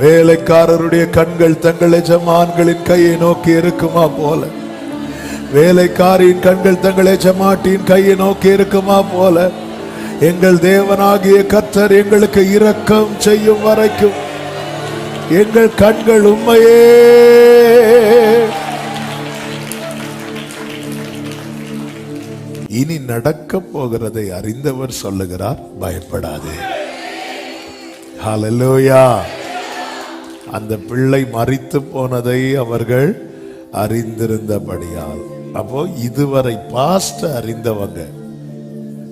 வேலைக்காரருடைய கண்கள் தங்கள் எஜமான்களின் கையை நோக்கி இருக்குமா போல. வேலைக்காரியின் கண்கள் தங்கள் எஜமாட்டியின் கையை நோக்கி இருக்குமா போல. எங்கள் தேவனாகிய கத்தர் எங்களுக்கு இரக்கம் செய்யும் வரைக்கும் எங்கள் கண்கள் உண்மையே இனி நடக்க போகிறதை அறிந்தவர் சொல்லுகிறார் பயப்படாதே. ஹலலோயா அந்த பிள்ளை மறித்து போனதை அவர்கள் அறிந்திருந்தபடியால். அப்போ இதுவரை பாஸ்ட் அறிந்தவங்க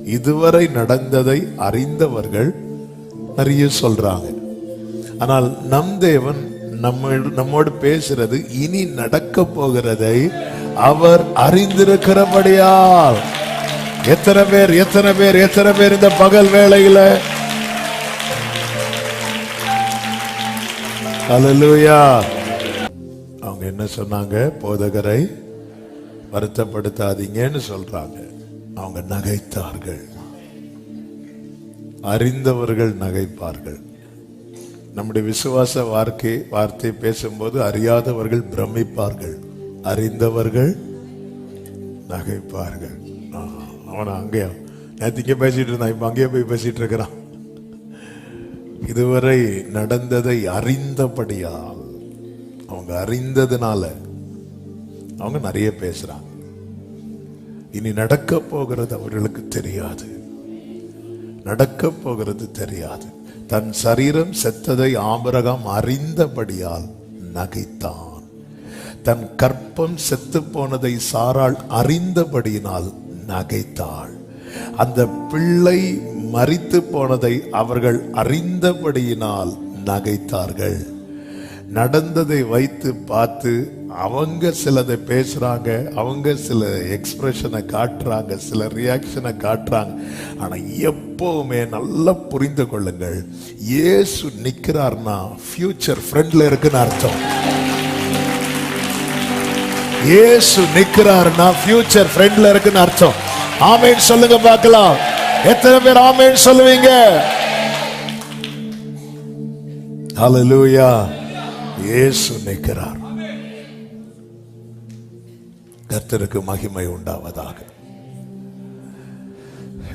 இதுவரை நடந்ததை அறிந்தவர்கள் நிறைய சொல்றாங்க. ஆனால் நம் தேவன் நம்ம நம்மோடு பேசுறது இனி நடக்க போகிறதை அவர் அறிந்திருக்கிறபடியால். எத்தனை பேர் எத்தனை பேர் எத்தனை பேர் இந்த பகல் வேளையில ஹalleluya அவங்க என்ன சொன்னாங்க? போதகரை வருத்தப்படுத்தாதீங்கன்னு சொல்றாங்க. அவங்க நகைத்தார்கள். அறிந்தவர்கள் நகைப்பார்கள். நம்முடைய விசுவாச வார்த்தை வார்த்தை பேசும்போது அறியாதவர்கள் பிரமிப்பார்கள். அறிந்தவர்கள் நகைப்பார்கள். அவன் அவனை அங்கேயா? நேற்று இங்கே பேசிட்டு இருந்தான் இப்ப அங்கேயே போய் பேசிட்டு இருக்கிறான். இதுவரை நடந்ததை அறிந்தபடியால் அவங்க அறிந்ததுனால அவங்க நிறைய பேசுறாங்க. இனி நடக்க போகிறது அவர்களுக்கு தெரியாது. நடக்க போகிறது தெரியாது. தன் சரீரம் செத்ததை ஆபரகம் அறிந்தபடியால் நகைத்தான். தன் கற்பம் செத்து போனதை சாராள் அறிந்தபடியினால் நகைத்தாள். அந்த பிள்ளை மறித்து போனதை அவர்கள் அறிந்தபடியினால் நகைத்தார்கள். நடந்ததை வைத்து பார்த்து அவங்க சிலதை பேசுறாங்க அவங்க சில எக்ஸ்பிரஷனை காட்டுறாங்க சில ரியாக்ஷனை காட்டுறாங்க. ஆனா எப்பவுமே நல்லா புரிந்து கொள்ளுங்கள். இயேசு நிற்கிறார்னா ஃபியூச்சர் ஃப்ரெண்டில் இருக்குன்னு அர்த்தம். இயேசு நிக்கிறாருன்னா ஃபியூச்சர் ஃப்ரெண்டில் இருக்குன்னு அர்த்தம். ஆமேன் சொல்லுங்க பார்க்கலாம். எத்தனை பேர் ஆமேன் சொல்லுவீங்க? ஹalleluya இயேசு நிற்கிறார். கர்த்தருக்கு மகிமை உண்டாவதாக.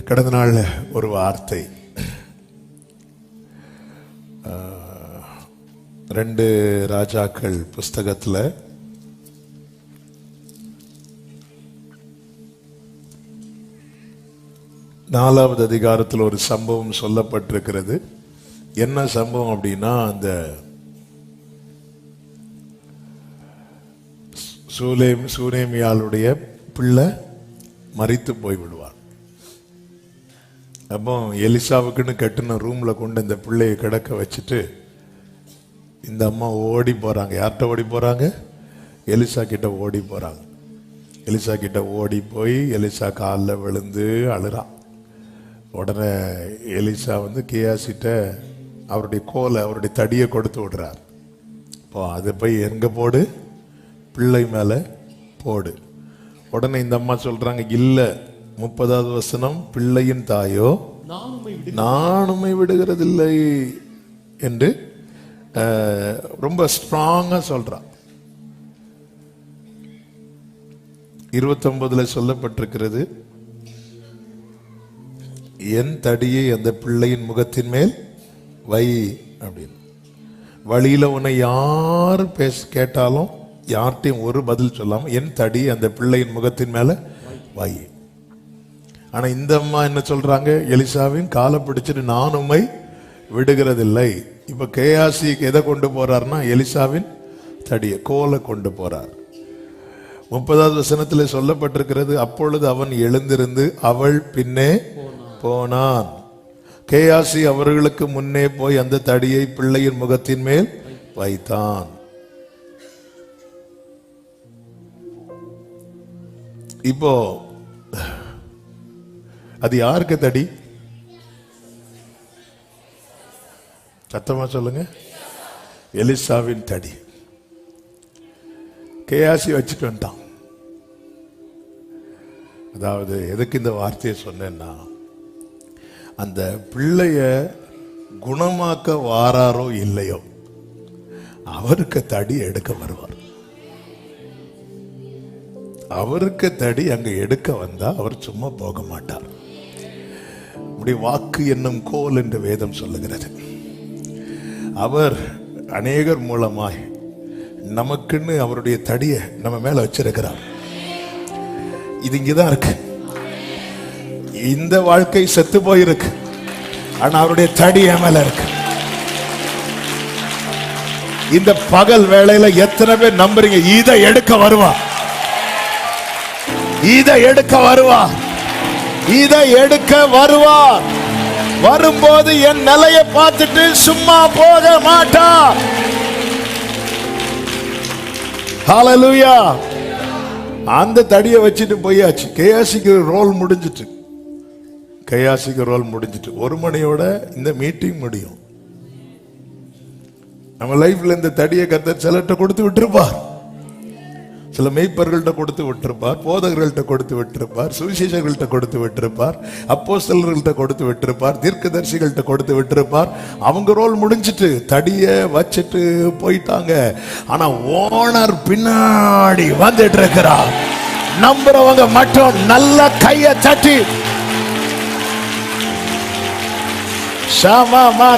கடந்த நாள் ஒரு வார்த்தை. ரெண்டு ராஜாக்கள் புஸ்தகத்துல நாலாவது அதிகாரத்தில் ஒரு சம்பவம் சொல்லப்பட்டிருக்கிறது. என்ன சம்பவம் அப்படின்னா அந்த சூலேம் சூரேமியாளுடைய பிள்ளை மறித்து போய் விடுவார் அப்போ எலிசாவுக்குன்னு கட்டின ரூமில் கொண்டு இந்த பிள்ளையை கிடக்க வச்சுட்டு இந்த அம்மா ஓடி போகிறாங்க யார்கிட்ட ஓடி போகிறாங்க எலிசா கிட்ட ஓடி போகிறாங்க எலிசா கிட்ட ஓடி போய் எலிசா காலில் விழுந்து அழுறான் உடனே எலிசா வந்து கேயாசிட்ட அவருடைய கோலை அவருடைய தடியை கொடுத்து விடுறார். இப்போ அதை போய் எங்கே போடு? பிள்ளை மேலே போடு. உடனே இந்த அம்மா சொல்கிறாங்க இல்லை முப்பதாவது வசனம் பிள்ளையின் தாயோ நானுமை விடுகிறதில்லை. என்று ரொம்ப ஸ்ட்ராங்காக சொல்கிறான் இருபத்தொன்பதில் சொல்லப்பட்டிருக்கிறது என் தடியை அந்த பிள்ளையின் முகத்தின் மேல் வை அப்படின்னு. வழியில உன்னை யார் பேச கேட்டாலும் யார்கிட்டையும் ஒரு பதில் சொல்லாம என் தடி அந்த பிள்ளையின் முகத்தின் மேல வை. ஆனா இந்த அம்மா என்ன சொல்றாங்க? எலிசாவின் காலை பிடிச்சிட்டு நான் உண்மை விடுகிறதில்லை. இப்ப கேயாசி எதை கொண்டு போறாருன்னா எலிசாவின் தடியை கோலை கொண்டு போறார். முப்பதாவது வசனத்தில் சொல்லப்பட்டிருக்கிறது அப்பொழுது அவன் எழுந்திருந்து அவள் பின்னே போனான். கேயாசி அவர்களுக்கு முன்னே போய் அந்த தடியை பிள்ளையின் முகத்தின் மேல் வைத்தான். இப்போ அது யாருக்கு தடி? சத்தமா சொல்லுங்க. எலிசாவின் தடி. கேயாசி வச்சுட்டு வந்துட்டான். அதாவது எதுக்கு இந்த வார்த்தையை சொன்னேன்னா அந்த பிள்ளைய குணமாக்க வாராரோ இல்லையோ அவருக்கு தடி எடுக்க வருவார். அவருக்கு தடி அங்க எடுக்க வந்தா அவர் சும்மா போக மாட்டார். அப்படி வாக்கு என்னும் கோல் என்று வேதம் சொல்லுகிறது. அவர் அநேகர் மூலமாய் நமக்குன்னு அவருடைய தடியை நம்ம மேல வச்சிருக்கிறார். இது இங்கதான் இருக்கு. இந்த வாழ்க்கை செத்து போயிருக்கு. ஆனா அவருடைய தடி என் மேல இருக்கு. இந்த பகல் வேலையில எத்தனை பேர் நம்புறீங்க? இதை எடுக்க வருவா. இதை எடுக்க வருவா. இதை எடுக்க வருவா. வரும்போது என் நிலையை பார்த்துட்டு சும்மா போக மாட்டா. ஹalleluya அந்த தடியை வச்சுட்டு போயாச்சு. கேயாசிக்கு ரோல் முடிஞ்சிட்டு. கையாசிக்கு ரோல் முடிஞ்சிட்டு. ஒரு மணியோட இந்த மீட்டிங் முடியும். நம்ம லைஃப்ல இந்த தடியை கத்த சிலர்கிட்ட கொடுத்து விட்டுருப்பார். சில மெய்ப்பர்கள்ட்ட கொடுத்து விட்டிருப்பார். போதகர்கள்ட்ட கொடுத்து விட்டிருப்பார். சுவிசேஷர்கள்ட்ட கொடுத்து விட்டிருப்பார். அப்போஸ்தலர்கள்ட்ட கொடுத்து விட்டிருப்பார். தீர்க்கதரிசிகள்ட்ட கொடுத்து விட்டிருப்பார். அவங்க ரோல் முடிஞ்சிட்டு தடியை வச்சுட்டு போயிட்டாங்க. ஆனா ஓனர் பின்னாடி வந்துட்டு இருக்கிறார். நம்புறவங்க மட்டும் நல்ல கையை தட்டி Shama மா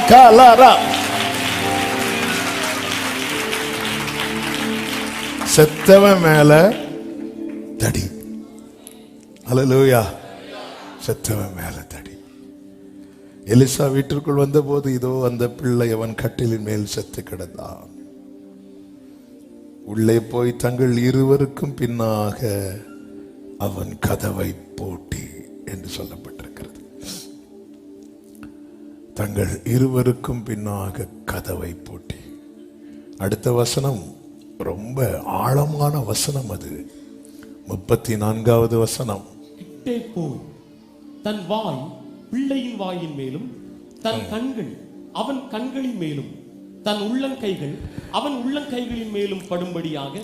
செத்தவன் மேல தடி. அலலூயா செத்தவன் மேல தடி. எலிசா வீட்டிற்குள் வந்தபோது இதோ அந்த பிள்ளை அவன் கட்டிலின் மேல் செத்து கிடந்தான். உள்ளே போய் தங்கள் இருவருக்கும் பின்னாக அவன் கதவை போட்டி என்று சொல்லப்பட்ட தங்கள் இருவருக்கும் பின்னாக கதவை போட்டி. அடுத்த வசனம் ரொம்ப ஆழமான வசனம் அது. முப்பத்தி நான்காவது வசனம். கிட்டே போய் தன் வாய் பிள்ளையின் வாயின் மேலும் தன் கண்கள் அவன் கண்களின் மேலும் தன் உள்ளங்கைகள் அவன் உள்ளங்கைகளின் மேலும் படும்படியாக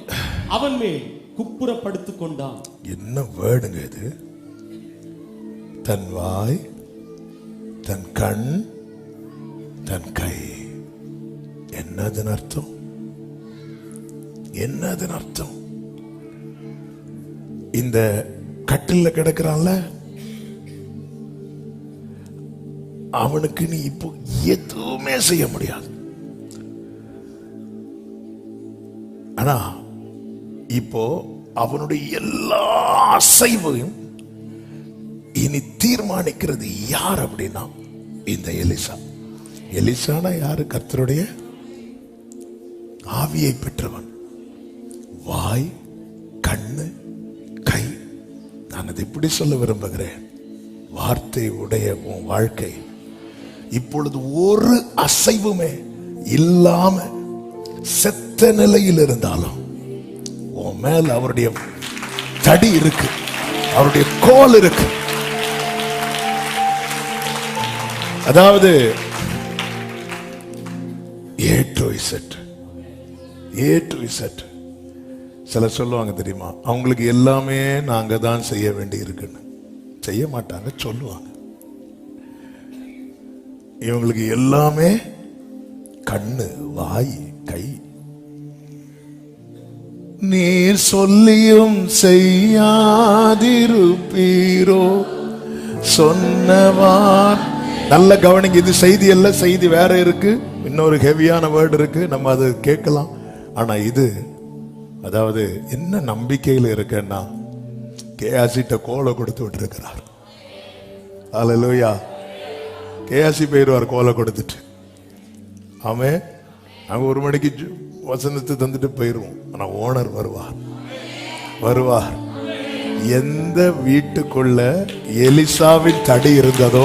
அவன் மேல் குப்புற படுத்துக் கொண்டான். என்ன வேர்டுங்க இது? தன் வாய் தன் கண் தன் கை. என்னதன் அர்த்தம்? என்னதுன்னு அர்த்தம்? இந்த கட்டில கிடக்கிறான்ல? அவனுக்கு நீ இப்போ எதுவுமே செய்ய முடியாது. ஆனா இப்போ அவனுடைய எல்லா அசைவையும் இனி தீர்மானிக்கிறது யார் அப்படின்னா இந்த எலிசா. எலிசானா யாரு? கர்த்தருடைய ஆவியை பெற்றவன். வாய் கண்ணு கை. நான் அதை இப்படி சொல்ல விரும்புகிறேன்? வார்த்தை உடைய உன் வாழ்க்கை. இப்பொழுது ஒரு அசைவுமே இல்லாம செத்த நிலையில் இருந்தாலும் உன் மேல் அவருடைய தடி இருக்கு. அவருடைய கோல் இருக்கு. அதாவது A to Z A to Z சில சொல்லுவாங்க தெரியுமா? அவங்களுக்கு எல்லாமே நாங்க தான் செய்ய வேண்டி இருக்குன்னு செய்ய மாட்டாங்க சொல்லுவாங்க. இவங்களுக்கு எல்லாமே கண்ணு வாய் கை. நீர் சொல்லியும் செய்யாதிருப்பீரோ? சொன்னவார் நல்ல கவனிங்க இது செய்தி அல்ல செய்தி வேற இருக்கு. இன்னொரு ஹெவியான வேர்டு இருக்கு. நம்ம அதை கேட்கலாம். ஆனா இது அதாவது என்ன நம்பிக்கையில் இருக்கேன்னா கேஆசிட்ட கோலை கொடுத்து விட்டுருக்கிறார். அலலூயா கேஆசி போயிடுவார் கோலை கொடுத்துட்டு. அவன் நாங்கள் ஒரு மணிக்கு வசனத்தை தந்துட்டு போயிடுவோம் ஆனால் ஓனர் வருவார். வருவார். எந்த வீட்டுக்குள்ள எலிசாவின் தடி இருந்ததோ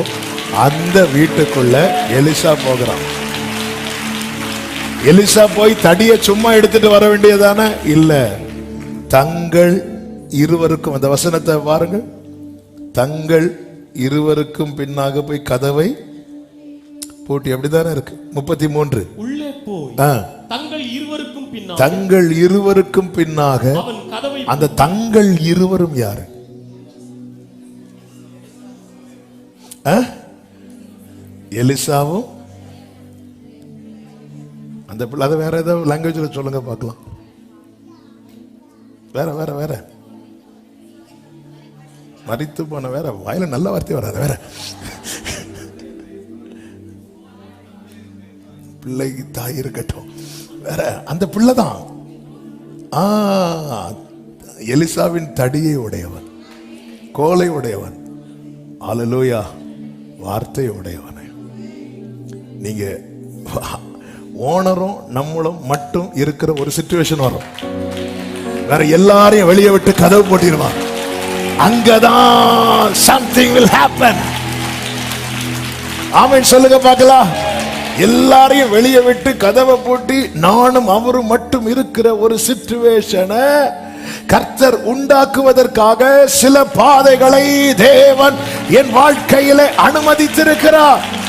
அந்த வீட்டுக்குள்ள எலிசா போகிறான். எலிசா போய் தடியை சும்மா எடுத்துட்டு வர வேண்டியதானே? இல்ல. தங்கள் இருவருக்கும் அந்த வசனத்தை பாருங்கள். தங்கள் இருவருக்கும் பின்னாக போய் கதவை போட்டி அப்படிதானே இருக்கு? முப்பத்தி மூன்று உள்ளே போய். தங்கள் இருவருக்கும் தங்கள் இருவருக்கும் பின்னாக அந்த தங்கள் இருவரும் யாரு? எலிசாவும் அந்த பிள்ளை அதை வேற ஏதாவது லாங்குவேஜில் சொல்லுங்க பார்க்கலாம். வேற வேற வேற. மறித்து போன வேற வாயில நல்ல வார்த்தை வராது வேற. பிள்ளைக்கு தாய் இருக்கட்டும் வேற. அந்த பிள்ளை தான். ஆ எலிசாவின் தடியை உடையவன் கோலை உடையவன் அலலூயா வார்த்தை உடையவன். நீங்க ஓனரும் நம்மளும் மட்டும் இருக்கிற ஒரு சுச்சுவேஷன் வரும். வேற எல்லாரையும் வெளியே விட்டு கதவு போட்டிருவான் அங்கதான் சம்திங் வில் ஹேப்பன் ஆமீன் சொல்லுங்க பார்க்கலாம். எல்லாரையும் வெளியே விட்டு கதவை பூட்டி நானும் அவரும் மட்டும் இருக்கிற ஒரு சிச்சுவேஷனை கர்த்தர் உண்டாக்குவதற்காக சில பாதைகளை தேவன் என் வாழ்க்கையில அனுமதித்திருக்கிறார்.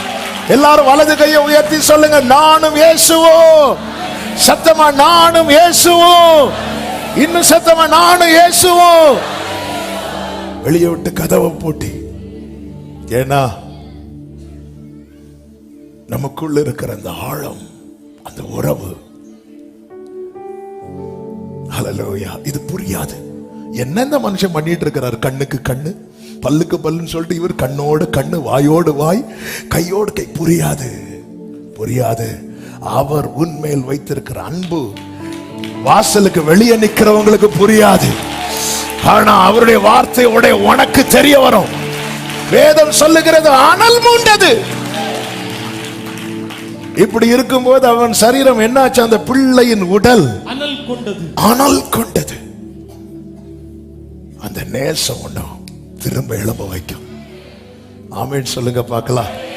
எல்லாரும் வலது கையை உயர்த்தி சொல்லுங்க நானும் இயேசுவோ. சத்தமா நானும் இயேசுவோ. இன்னும் சத்தமா நானும் இயேசுவோ. வெளியே விட்டு கதவை போட்டி ஏன்னா நமக்குள்ள இருக்கிற அந்த ஆழம் அந்த உறவு. ஹalleluya இது புரியாது. என்ன இந்த மனுஷன் பண்ணிட்டு இருக்கிறார்? கண்ணுக்கு கண்ணு பல்லுக்கு பல்லுன்னு சொல்லிட்டு இவர் கண்ணோடு கண்ணு வாயோடு வாய் கையோடு கை. புரியாது. புரியாது. அவர் உன்மேல் வைத்திருக்கிற அன்பு வாசலுக்கு வெளியே நிக்கிறவங்களுக்கு புரியாது. ஆனா அவருடைய வார்த்தையோட உனக்கு தெரிய வரும். வேதம் சொல்லுகிறது அனல் மூண்டது. இப்படி இருக்கும்போது அவன் சரீரம் என்னாச்சு? அந்த பிள்ளையின் உடல். அனல் கொண்டது. அனல் கொண்டது. அந்த நேசம் ஒண்ணும். திரும்ப எழும்ப வைக்கும். ஆமேன் சொல்லுங்க பார்க்கலாம்.